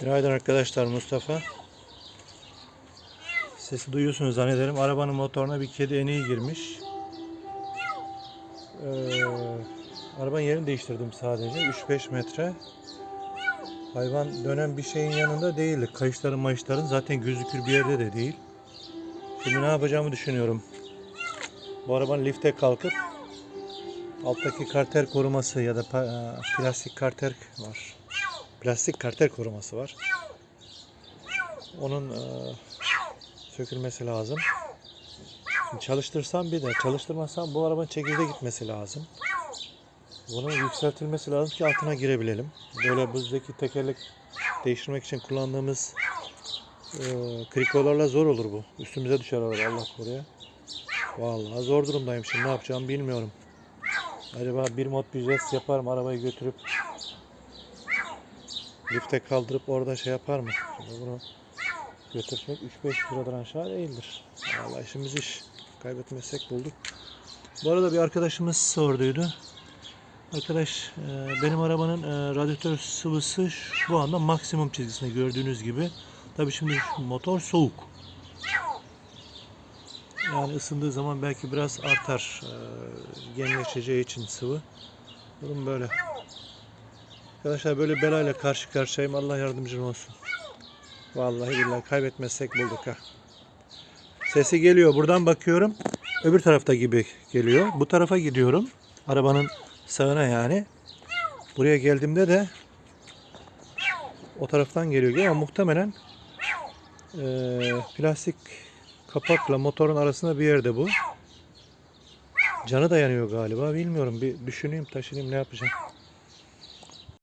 Günaydın arkadaşlar Mustafa. Sesi duyuyorsunuz zannederim. Arabanın motoruna bir kedi eneği girmiş. Ee, arabanın yerini değiştirdim sadece. 3-5 metre. Hayvan dönen bir şeyin yanında değildi. Kayışların mayışların zaten gözükür bir yerde de değil. Şimdi ne yapacağımı düşünüyorum. Bu arabanın lifte kalkıp alttaki karter koruması ya da e, plastik karter var. Plastik karter koruması var. Onun e, sökülmesi lazım. Çalıştırsam bir de çalıştırmasam bu arabanın çekirde gitmesi lazım. Bunun yükseltilmesi lazım ki altına girebilelim. Böyle buzdaki tekerlek değiştirmek için kullandığımız e, krikolarla zor olur bu. Üstümüze düşer araba Allah koruya. Vallahi zor durumdayım şimdi ne yapacağımı bilmiyorum. Acaba bir mod bir jest yaparım arabayı götürüp lifte kaldırıp orada şey yapar mı? Şimdi bunu götürmek 3-5 kilodan aşağı değildir. Vallahi işimiz iş. Kaybetmezsek bulduk. Bu arada bir arkadaşımız sorduydu. Arkadaş e, benim arabanın e, radyatör sıvısı şu- anda maksimum çizgisinde gördüğünüz gibi. Tabii şimdi motor soğuk. Yani ısındığı zaman belki biraz artar. E, genleşeceği için sıvı. Durum böyle. Arkadaşlar böyle belayla karşı karşıyayım. Allah yardımcın olsun. Vallahi billahi kaybetmezsek bulduk ha. Sesi geliyor. Buradan bakıyorum. Öbür tarafta gibi geliyor. Bu tarafa gidiyorum. Arabanın sağına yani. Buraya geldiğimde de o taraftan geliyor ama muhtemelen eee, plastik kapakla motorun arasında bir yerde bu. Canı dayanıyor galiba. Bilmiyorum. Bir düşüneyim, taşınayım ne yapacağım.